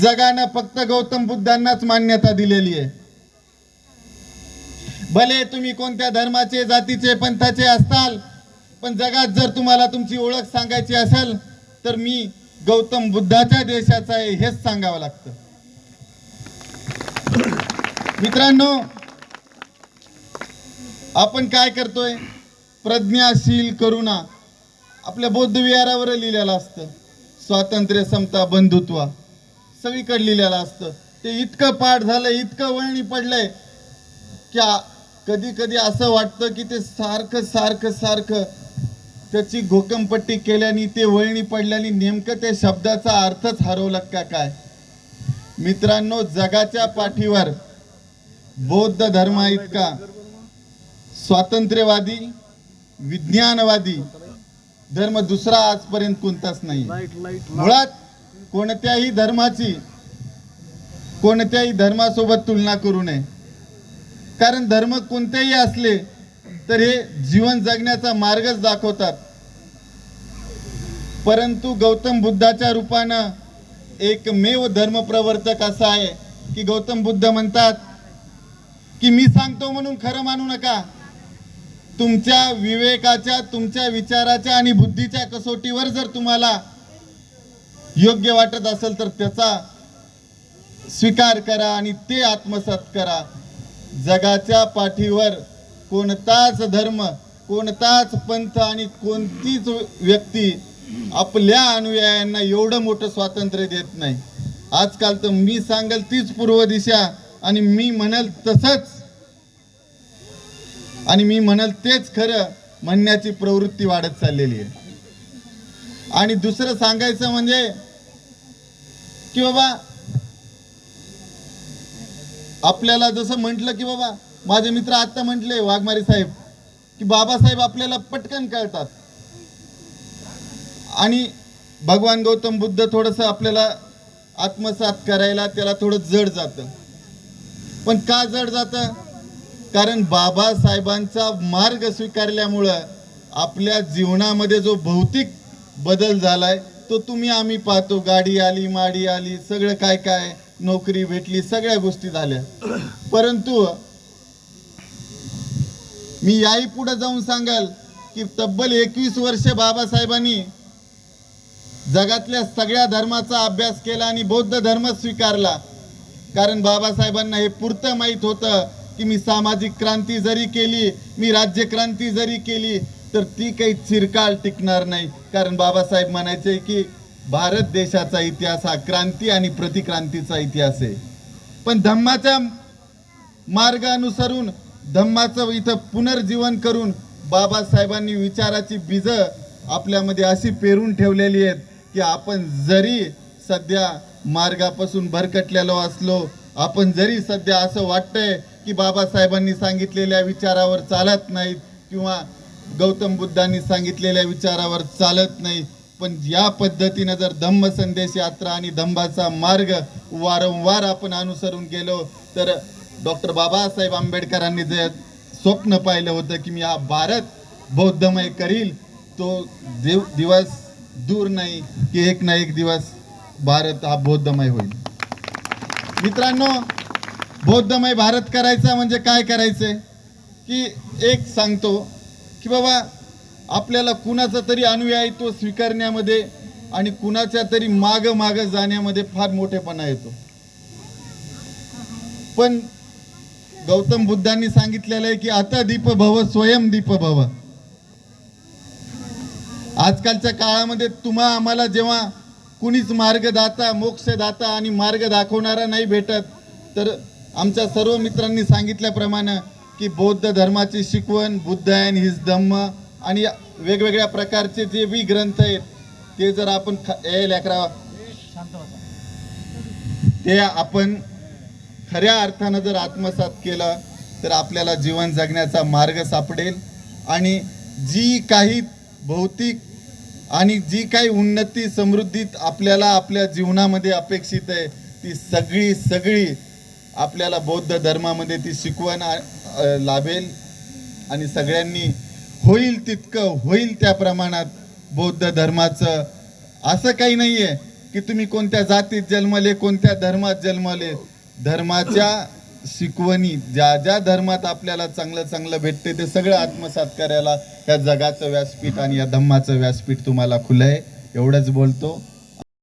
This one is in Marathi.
जगानं फक्त गौतम बुद्धांनाच मान्यता दिलेली आहे. भले तुम्ही कोणत्या धर्माचे जातीचे पंथाचे असताल पण जगात जर तुम्हाला तुमची ओळख सांगायची असेल तर मी गौतम बुद्धाच्या देशाचा आहे हेच सांगावं लागतं. मित्रांनो आपण काय करतोय? प्रज्ञाशील करुणा. आपल्या बौद्ध विहारावर लिहिलेलं असतं स्वातंत्र्य समता बंधुत्व. सगळीकडे लिहिलेलं असतं. ते इतकं पाठ झालं इतकं वळणी पडलंय की कधी कधी असं वाटतं की ते सारखं सारखं सारखं त्याची घोकमपट्टी केल्याने ते वळणी पडल्याने नेमकं त्या शब्दाचा अर्थच हरवला का काय? मित्रांनो जगाच्या पाठीवर बौद्ध धर्मा इतका स्वातंत्र्यवादी विज्ञानवादी धर्म दुसरा आजपर्यंत कोणताच नाही. मुळात कोणत्याही धर्माची कोणत्याही धर्मासोबत तुलना करू नये. कारण धर्म कोणतेही असले तर हे जीवन जगण्याचा मार्गच दाखवतात. परंतु गौतम बुद्धाच्या रूपानं एकमेव धर्मप्रवर्तक असा आहे की गौतम बुद्ध म्हणतात की मी सांगतो म्हणून खरं मानू नका. तुमच्या विवेकाच्या तुमच्या विचाराच्या आणि बुद्धीच्या कसोटीवर जर तुम्हाला योग्य वाटत असेल तर त्याचा स्वीकार करा आणि ते आत्मसात करा. जगाच्या पाठीवर कोणताच धर्म कोणताच पंथ आणि कोणतीच व्यक्ती आपल्या अनुयायांना एवढं मोठं स्वातंत्र्य देत नाही. आजकाल तर मी सांगेल तीच पूर्व दिशा आणि मी म्हणेल तसंच. आणि मी म्हणल तेच खरं म्हणण्याची प्रवृत्ती वाढत चाललेली आहे. आणि दुसरं सांगायचं म्हणजे की बाबा आपल्याला जसं म्हटलं की बाबा माझे मित्र आता म्हटले वाघमारी साहेब की बाबासाहेब आपल्याला पटकन कळतात. आणि भगवान गौतम बुद्ध थोडंसं आपल्याला आत्मसात करायला त्याला थोडं जड जातं. पण का जड जातं? कारण बाबासाहेबांचा मार्ग स्वीकारल्यामुळं आपल्या जीवनामध्ये जो भौतिक बदल झालाय तो तुम्ही आम्ही पाहतो. गाडी आली माडी आली सगळं काय काय नोकरी भेटली सगळ्या गोष्टी झाल्या. परंतु मी याही पुढे जाऊन सांगाल की तब्बल एकवीस वर्ष बाबासाहेबांनी जगातल्या सगळ्या धर्माचा अभ्यास केला आणि बौद्ध धर्म स्वीकारला. कारण बाबासाहेबांना हे पुरतं माहीत होतं की मी सामाजिक क्रांती जरी केली मी राज्यक्रांती जरी केली तर ती काही चिरकाळ टिकणार नाही. कारण बाबासाहेब म्हणायचे की भारत देशाचा इतिहास हा क्रांती आणि प्रतिक्रांतीचा इतिहास आहे. पण धम्माच्या मार्ग अनुसरून धम्माचं इथं पुनर्जीवन करून बाबासाहेबांनी विचाराची बीज आपल्यामध्ये अशी पेरून ठेवलेली आहेत की आपण जरी सध्या मार्गापासून भरकटलेलो असलो आपण जरी सध्या असं वाटतंय की बाबासाहेबांनी सांगितलेल्या विचारावर चालत नाहीत किंवा गौतम बुद्धांनी सांगितलेल्या विचारावर चालत नाही पण या पद्धतीनं जर धम्म संदेश यात्रा आणि धम्माचा मार्ग वारंवार आपण अनुसरून गेलो तर डॉक्टर बाबासाहेब आंबेडकरांनी जे स्वप्न पाहिलं होतं की मी हा भारत बौद्धमय करील तो देव दिवस दूर नाही की एक ना एक दिवस भारत हा बौद्धमय होईल. मित्रांनो बौद्धमय भारत करायचा म्हणजे काय करायचंय की एक सांगतो की बाबा आपल्याला कुणाचा तरी अनुयायी तो स्वीकारण्यामध्ये आणि कुणाच्या तरी माग माग जाण्यामध्ये फार मोठेपणा येतो. पण गौतम बुद्धांनी सांगितलेलं आहे की आता दीप भव स्वयं दीप भव आजकालच्या काळामध्ये तुम्हा आम्हाला जेव्हा कुणीच मार्गदाता मोक्षदाता आणि मार्ग दाखवणारा नाही भेटत तर आमच्या सर्व मित्रांनी सांगितल्याप्रमाणे की बौद्ध धर्माची शिकवण बुद्धायन हिज धम्म आणि वेगवेगळ्या प्रकारचे जे बी ग्रंथ आहेत ते जर आपण ख- ए लेकरा ते आपण खऱ्या अर्थानं जर आत्मसात केलं तर आपल्याला जीवन जगण्याचा मार्ग सापडेल आणि जी काही भौतिक आणि जी काही उन्नती समृद्धी आपल्याला आपल्या जीवनामध्ये अपेक्षित आहे ती सगळी सगळी आपल्याला बौद्ध धर्मामध्ये ती शिकवण लाभेल आणि सगळ्यांनी होईल तितकं होईल त्या प्रमाणात बौद्ध धर्माचं. असं काही नाही आहे की तुम्ही कोणत्या जातीत जन्मले कोणत्या धर्मात जन्मले. धर्माच्या शिकवणी ज्या ज्या धर्मात आपल्याला चांगलं चांगलं भेटते ते सगळं आत्मसात करायला या जगाचं व्यासपीठ आणि या धम्माचं व्यासपीठ तुम्हाला खुलं आहे एवढंच बोलतो.